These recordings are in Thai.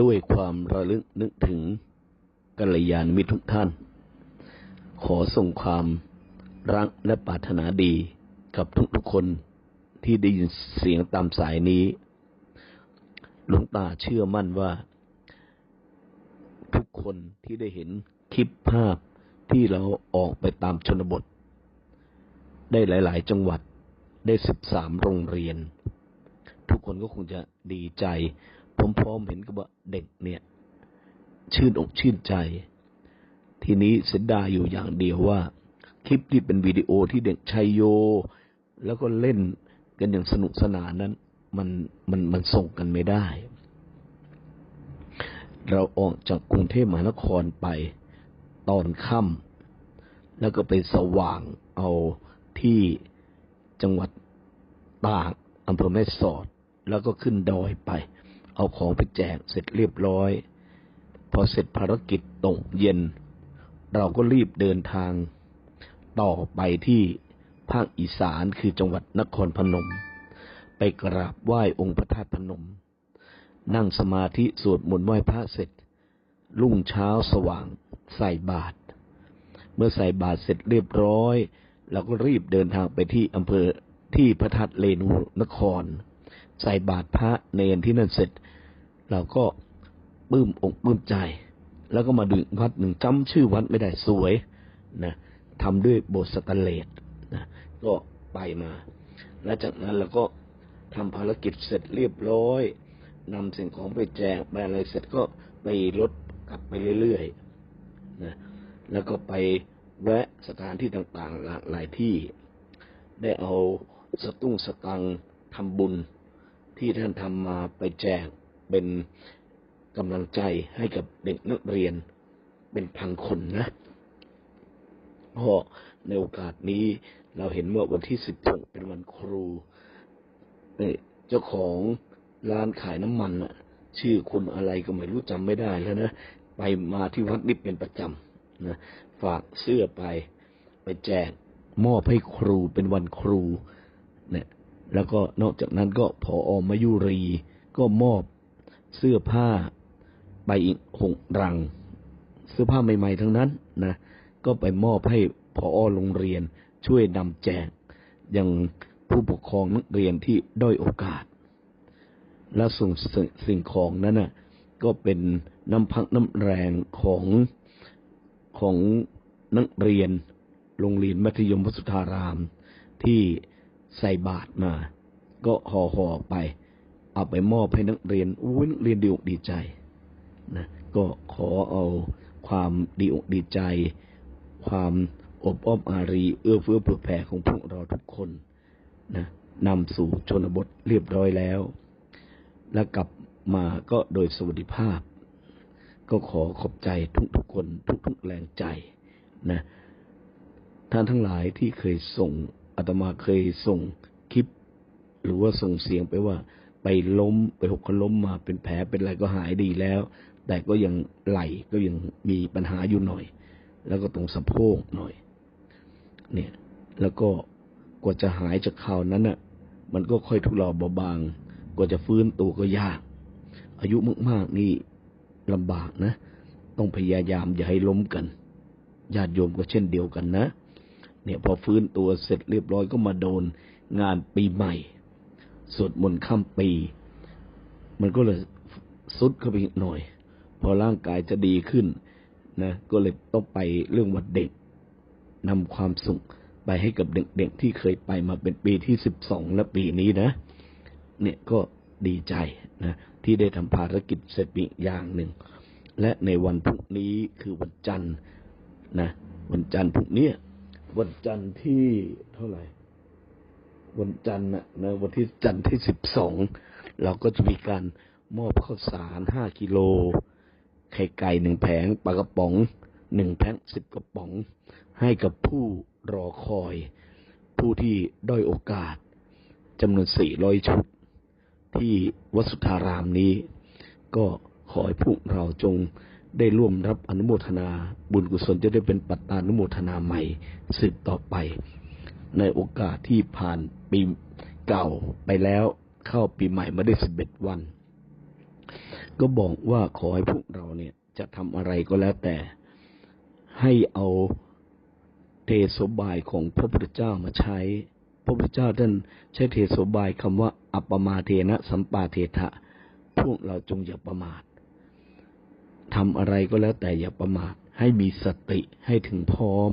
ด้วยความระลึกนึกถึงกัลยาณมิตรทุกท่าน ขอส่งความรักและปรารถนาดีกับทุกๆคนที่ได้ยินเสียงตามสายนี้หลวงตาเชื่อมั่นว่า ทุกคนที่ได้เห็นคลิปภาพที่เราออกไปตามชนบท ได้หลาย ๆ จังหวัดได้สิบสามโรงเรียน ทุกคนก็คงจะดีใจ พร้อมๆเห็นกับว่าเด็กเนี่ย ชื่นอกชื่นใจ ทีนี้เสียดายอยู่อย่างเดียวว่า คลิปที่เป็นวิดีโอที่เด็กชัยโย แล้วก็เล่นกันอย่างสนุกสนานนั้น มันมันมันส่งกันไม่ได้ เราออกจากกรุงเทพมหานครไปตอนค่ำแล้วก็ไปสว่างเอาที่จังหวัดตากอำเภอแม่สอด แล้วก็ขึ้นดอยไป เอาของไปแจกเสร็จเรียบร้อย พอเสร็จภารกิจตกเย็น เราก็รีบเดินทาง ต่อไปที่ภาคอีสานคือจังหวัดนครพนม ไปกราบไหว้องค์พระธาตุพนม นั่งสมาธิสวดมนต์ไหว้พระเสร็จ รุ่งเช้าสว่างใส่บาตรเมื่อใส่บาตรเสร็จเรียบร้อยเราก็รีบเดินทางไปที่อำเภอที่พระธาตุเลนูนคร ใส่บาตรพระเนนที่นั่นเสร็จ เราก็ปื้มอกปื้มใจ แล้วก็มาดูวัดหนึ่งจำชื่อวัดไม่ได้สวยนะทำด้วยโบสถ์สแตนเลสนะก็ไปมา และจากนั้นเราก็ทำภารกิจเสร็จเรียบร้อยนำสิ่งของไปแจกไปอะไรเสร็จก็ไปรถกลับไปเรื่อยๆนะแล้วก็ไปแวะสถานที่ต่างๆหลากหลายที่ ได้เอาสตุ้งสตังทำบุญที่ท่านทำมาไปแจก เป็นกำลังใจให้กับเด็กนักเรียนเป็นพันคนนะเพราะในโอกาสนี้เราเห็นว่าวันที่สิบหกเป็นวันครูเนี่ยเจ้าของร้านขายน้ำมันอะชื่อคุณอะไรก็ไม่รู้จำไม่ได้แล้วนะ ไปมาที่วัดนี่เป็นประจำนะฝากเสื้อไป ไปแจกมอบให้ครูเป็นวันครู เนี่ย แล้วก็นอกจากนั้นก็พออมายุรีก็มอบ เสื้อผ้าไปอีกหกรัง เสื้อผ้าใหม่ ๆ ทั้งนั้นนะก็ไปมอบให้พอโรงเรียนช่วยนำแจกยังผู้ปกครองนักเรียนที่ด้อยโอกาส และส่งสิ่งของนั้นน่ะก็เป็นน้ำพักน้ำแรงของของนักเรียนโรงเรียนมัธยมพสุธารามที่ใส่บาตรมา ก็ห่อห่อไป เอาไปมอบให้นักเรียนอุ้ยนักเรียนดีอกดีใจนะก็ขอเอาความดีอกดีใจ ความอบอ้อมอารีเอื้อเฟื้อเผื่อแผ่ของพวกเราทุกคนนะนำสู่ชนบทเรียบร้อยแล้ว และกลับมาก็โดยสวัสดิภาพ ก็ขอขอบใจทุกๆคนทุกๆแรงใจนะท่านทั้งหลายที่เคยส่งอาตมาเคยส่งคลิป หรือว่าส่งเสียงไปว่า ไปล้มไปหกล้มมาเป็นแผลเป็นอะไรก็หายดีแล้ว แต่ก็ยังไหลก็ยังมีปัญหาอยู่หน่อย แล้วก็ตรงสะโพกหน่อย เนี่ย แล้วก็กว่าจะหายจากข่าวนั้นน่ะ มันก็ค่อยทุเลาเบาบาง กว่าจะฟื้นตัวก็ยาก อายุมากๆนี่ลำบากนะ ต้องพยายามอย่าให้ล้มกันญาติโยมก็เช่นเดียวกันนะ เนี่ยพอฟื้นตัวเสร็จเรียบร้อยก็มาโดนงานปีใหม่ สวดมนต์ข้ามปี มันก็เลยสุดเข้าไปหน่อย พอร่างกายจะดีขึ้นนะก็เลยต้องไปเรื่องวันเด็กนำความสุขไปให้กับเด็กๆที่เคยไปมาเป็นปีที่สิบสองและปีนี้นะ เนี่ยก็ดีใจนะที่ได้ทำภารกิจเสร็จอีกอย่างหนึ่ง และในวันพรุ่งนี้คือวันจันทร์นะ วันจันทร์พรุ่งนี้วันจันทร์ที่เท่าไหร่ วันจันทร์นะนะวันที่จันทร์ที่สิบสองเราก็จะมีการมอบข้าวสารห้ากิโล ไข่ไก่หนึ่งแผงปลากระป๋องหนึ่งแผงสิบกระป๋อง ให้กับผู้รอคอย ผู้ที่ด้อยโอกาสจำนวนสี่ร้อยชุด ที่วัดสุธารามนี้ ก็ขอให้พวกเราจงได้ร่วมรับอนุโมทนา บุญกุศลจะได้เป็นปัตตานุโมทนาใหม่สืบต่อไป ในโอกาสที่ผ่านปีเก่าไปแล้วเข้าปีใหม่มาได้สิบเอ็ดวัน ก็บอกว่าขอให้พวกเราเนี่ย จะทำอะไรก็แล้วแต่ให้เอาเทศบายของพระพุทธเจ้ามาใช้ พระพุทธเจ้าท่านใช้เทศบายคำว่า อัปมาเทนะสัมปาเทถะพวกเราจงอย่าประมาททำอะไรก็แล้วแต่อย่าประมาท ให้มีสติให้ถึงพร้อม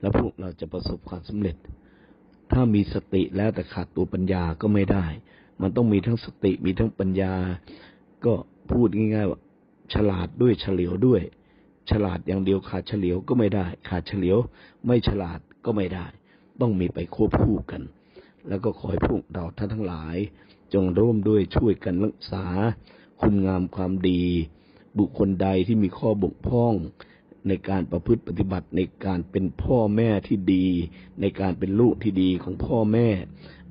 แล้วพวกเราจะประสบความสำเร็จ ถ้ามีสติแล้วแต่ขาดตัวปัญญาก็ไม่ได้ มันต้องมีทั้งสติมีทั้งปัญญา ก็พูดง่ายๆว่า ฉลาดด้วยเฉลียวด้วย ฉลาดอย่างเดียวขาดเฉลียวก็ไม่ได้ ขาดเฉลียว ไม่ฉลาดก็ไม่ได้ ต้องมีไปควบคู่กัน แล้วก็ขอให้พวกเราท่านทั้งหลาย จงร่วมด้วยช่วยกันรักษา คุณงามความดี บุคคลใดที่มีข้อบกพร่อง ในการประพฤติปฏิบัติในการเป็นพ่อแม่ที่ดี ในการเป็นลูกที่ดีของพ่อแม่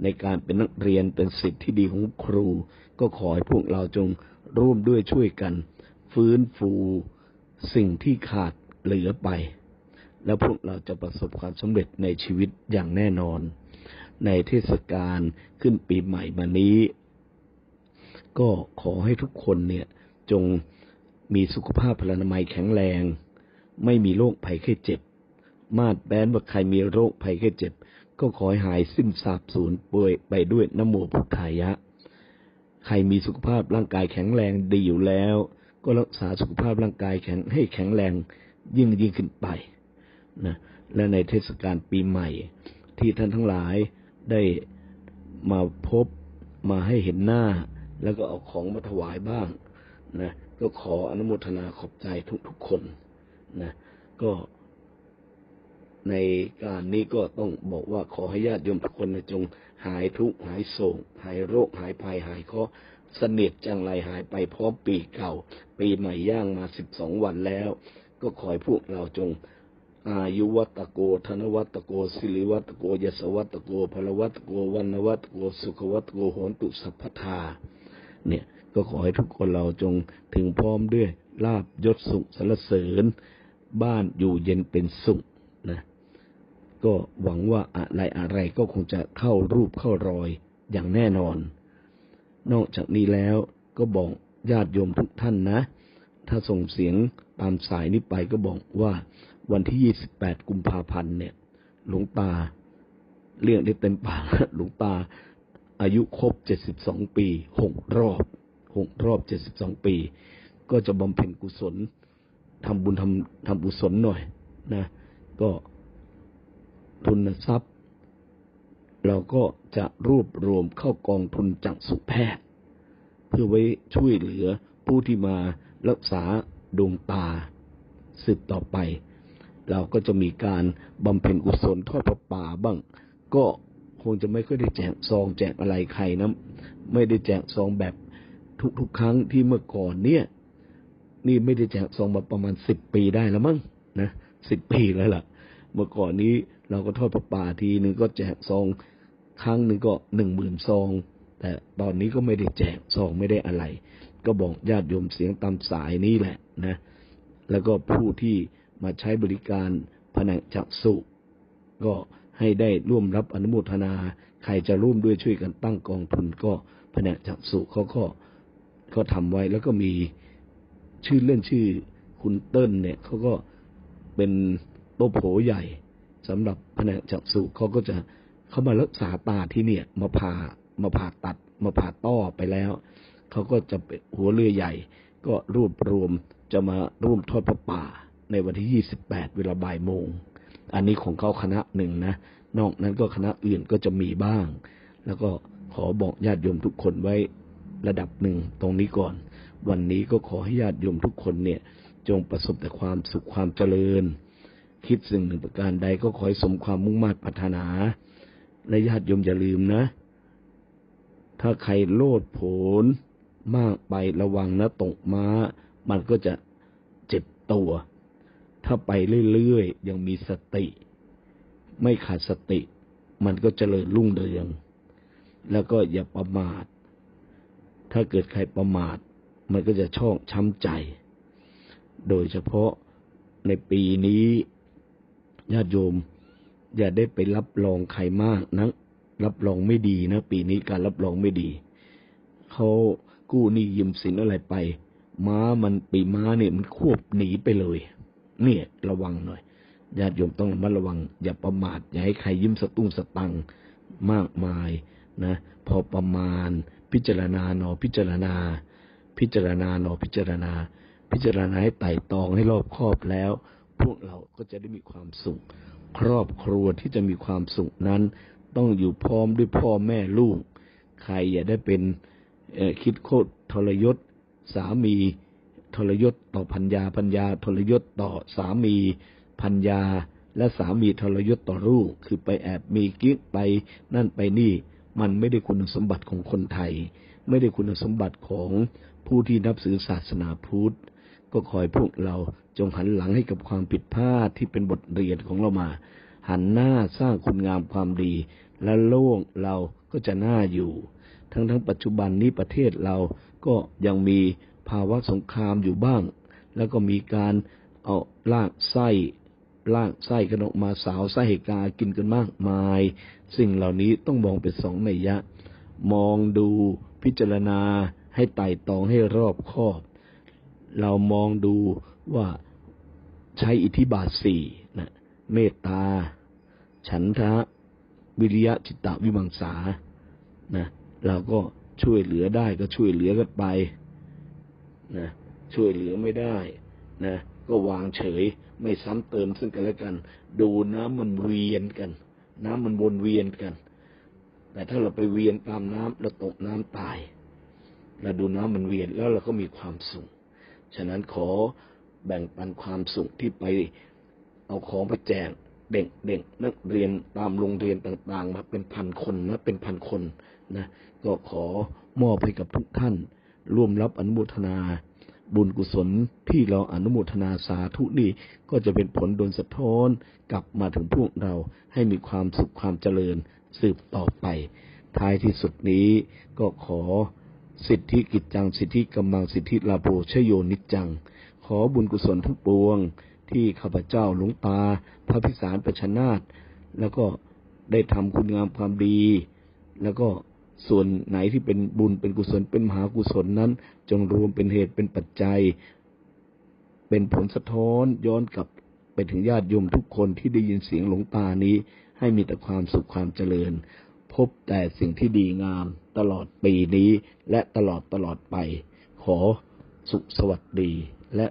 ในการเป็นนักเรียนเป็นสิทธิ์ที่ดีของครู ก็ขอให้พวกเราจงร่วมด้วยช่วยกัน ฟื้นฟูสิ่งที่ขาดเหลือไป แล้วพวกเราจะประสบความสำเร็จในชีวิตอย่างแน่นอน ในเทศกาลขึ้นปีใหม่มานี้ ก็ขอให้ทุกคนเนี่ยจงมีสุขภาพพลานามัยแข็งแรง ไม่มีโรคภัยแค่เจ็บ มาดแบนว่าใครมีโรคภัยแค่เจ็บ ก็ขอให้หายสิ้นสาบสูญป่วยไปด้วยนโมพุทธายะ ใครมีสุขภาพร่างกายแข็งแรงดีอยู่แล้ว ก็รักษาสุขภาพร่างกายแข็งให้แข็งแรงยิ่งยิ่งขึ้นไปนะและในเทศกาลปีใหม่ ที่ท่านทั้งหลายได้มาพบมาให้เห็นหน้า แล้วก็เอาของมาถวายบ้างนะก็ขออนุโมทนาขอบใจทุกๆคน นะก็ในการนี้ก็ต้องบอกว่าขอให้ญาติโยมทุกคนนะจงหายทุกข์หายโศกหายโรคหายภัยหายเคราะห์เสนิทจังไรหายไปพร้อมปีเก่า ปีใหม่ย่างมาสิบสองวันแล้ว ก็ขอให้พวกเราจง อายุวัตโก ธนวัตโก สิริวัตโกยศวัตโกพลวัตโกวันวัตโก สุขวัตโกโหนตุสัพพทา เนี่ยก็ขอให้ทุกคนเราจงถึงพร้อมด้วยลาบยศสุขสรรเสริญ บ้านอยู่เย็นเป็นสุขนะ ก็หวังว่าอะไรอะไรก็คงจะเข้ารูปเข้ารอยอย่างแน่นอน นอกจากนี้แล้วก็บอกญาติโยมทุกท่านนะ ถ้าส่งเสียงตามสายนี้ไปก็บอกว่าวันที่ 28 กุมภาพันธ์เนี่ย หลวงตาเรียกได้เต็มปากหลวงตาอายุครบ 72 ปีหกรอบหกรอบ 72 ปี ก็จะบำเพ็ญกุศล ทำบุญทำทำกุศลหน่อยนะก็ทุนทรัพย์ เราก็จะรวบรวมเข้ากองทุนจักษุแพทย์ เพื่อไว้ช่วยเหลือผู้ที่มารักษาดวงตาสืบต่อไป เราก็จะมีการบำเพ็ญกุศลทอดพระป่าบ้าง ก็คงจะไม่ค่อยได้แจกซองแจกอะไรใครนะ ไม่ได้แจกซองแบบทุกๆครั้งที่เมื่อก่อนเนี่ย นี่ไม่ได้แจกซองมาประมาณสิบปีได้แล้วมั้งนะสิบปีแล้วล่ะ เมื่อก่อนนี้เราก็ทอดพระป่าทีหนึ่งก็แจกซองครั้งหนึ่งก็หนึ่งหมื่นซอง แต่ตอนนี้ก็ไม่ได้แจกซองไม่ได้อะไร ก็บอกญาติโยมเสียงตามสายนี้แหละนะ แล้วก็ผู้ที่มาใช้บริการผนังจักสุก็ให้ได้ร่วมรับอนุโมทนา ใครจะร่วมด้วยช่วยกันตั้งกองทุนก็แผนกจักสุเขาก็เขาทำไว้แล้วก็มี ชื่อเล่นชื่อคุณเติ้ลเนี่ยเขาก็เป็นโต๊ะโผใหญ่สำหรับแผนกจักสุเขาก็จะเขามารักษาตาที่เนี่ย มาผ่ามาผ่าตัด มาผ่าต้อไปแล้วเขาก็จะเป็นหัวเรือใหญ่ ก็รวบรวมจะมาร่วมทอดพระป่า ในวันที่28เวลาบ่ายโมง อันนี้ของเขาคณะหนึ่งนะ นอกนั้นก็คณะอื่นก็จะมีบ้าง แล้วก็ขอบอกญาติโยมทุกคนไว้ระดับหนึ่งตรงนี้ก่อน วันนี้ก็ขอให้ญาติโยมทุกคนเนี่ย จงประสบแต่ความสุขความเจริญ คิดสิ่งหนึ่งประการใดก็ขอให้สมความมุ่งมั่นปรารถนา และญาติโยมอย่าลืมนะ ถ้าใครโลดโผนมากไประวังนะตกม้า มันก็จะเจ็บตัว ถ้าไปเรื่อยๆ ยังมีสติ ไม่ขาดสติ มันก็เจริญรุ่งเรือง แล้วก็อย่าประมาท ถ้าเกิดใครประมาท มันก็จะชอกช้ำใจ โดยเฉพาะในปีนี้ญาติโยม อย่าได้ไปรับรองใครมากนะรับรองไม่ดีนะ ปีนี้การรับรองไม่ดีเขากู้หนี้ยืมสินอะไรไป ม้ามันปีม้าเนี่ยมันควบหนีไปเลย เนี่ย ระวังหน่อยญาติโยมต้องระมัดระวัง อย่าประมาทอย่าให้ใครยิ้มสตุ้งสตังค์มากมายนะ พอประมาณ พิจารณาหนอพิจารณา พิจารณาหนอพิจารณา พิจารณาให้ไต่ตองให้รอบคอบแล้ว พวกเราก็จะได้มีความสุข ครอบครัวที่จะมีความสุขนั้น ต้องอยู่พร้อมด้วยพ่อแม่ลูก ใครอย่าได้เป็นคิดโคตรทรยศ สามีทรยศต่อพัญญาพัญญาทรยศต่อสามีพัญญา และสามีทรยศต่อลูกคือไปแอบมีกิ๊กไปนั่นไปนี่ มันไม่ได้คุณสมบัติของคนไทย ไม่ได้คุณสมบัติของ ผู้ที่นับถือศาสนาพุทธก็ขอให้พวกเราจงหันหลังให้กับความผิดพลาดที่เป็นบทเรียนของเรามา หันหน้าสร้างคุณงามความดี และโลกเราก็จะน่าอยู่ ทั้งทั้งปัจจุบันนี้ประเทศเราก็ยังมีภาวะสงครามอยู่บ้าง แล้วก็มีการเอาลากไส้ลากไส้กันออกมาสาวไส้ให้กากินกันมากมาย สิ่งเหล่านี้ต้องมองเป็นสองนัยยะ มองดูพิจารณา ให้ไต่ตองให้รอบคอบ เรามองดูว่าใช้อิทธิบาทสี่นะเมตตา ฉันทะ วิริยะจิตตวิมังสานะเราก็ช่วยเหลือได้ก็ช่วยเหลือกันไปนะช่วยเหลือไม่ได้นะก็วางเฉยไม่ซ้ำเติมซึ่งกันและกัน ดูน้ำมันเวียนกัน น้ำมันวนเวียนกัน แต่ถ้าเราไปเวียนตามน้ำเราตกน้ำตาย เราดูน้ำมันเวียนแล้วเราก็มีความสุข ฉะนั้นขอแบ่งปันความสุขที่ไปเอาของไปแจกเด็กเด็กนักเรียนตามโรงเรียนต่างๆ มาเป็นพันคนนะเป็นพันคนนะก็ขอมอบให้กับทุกท่าน ร่วมรับอนุโมทนา บุญกุศลที่เราอนุโมทนาสาธุนี่ก็จะเป็นผลโดนสะท้อนกลับมาถึงพวกเราให้มีความสุขความเจริญสืบต่อไป ท้ายที่สุดนี้ก็ขอ สิทธิกิจจัง สิทธิกำลัง สิทธิลาโภชโยนิจจัง ขอบุญกุศลทั้งปวง ที่ข้าพเจ้าหลวงตา พระพิสารประชนาตแล้วก็ได้ทำคุณงามความดี แล้วก็ส่วนไหนที่เป็นบุญเป็นกุศลเป็นมหากุศลนั้น จงรวมเป็นเหตุเป็นปัจจัย เป็นผลสะท้อนย้อนกลับไปถึงญาติโยมทุกคนที่ได้ยินเสียงหลวงตานี้ ให้มีแต่ความสุขความเจริญ พบแต่สิ่งที่ดีงามตลอดปีนี้และตลอดตลอดไป ขอสุขสวัสดีและ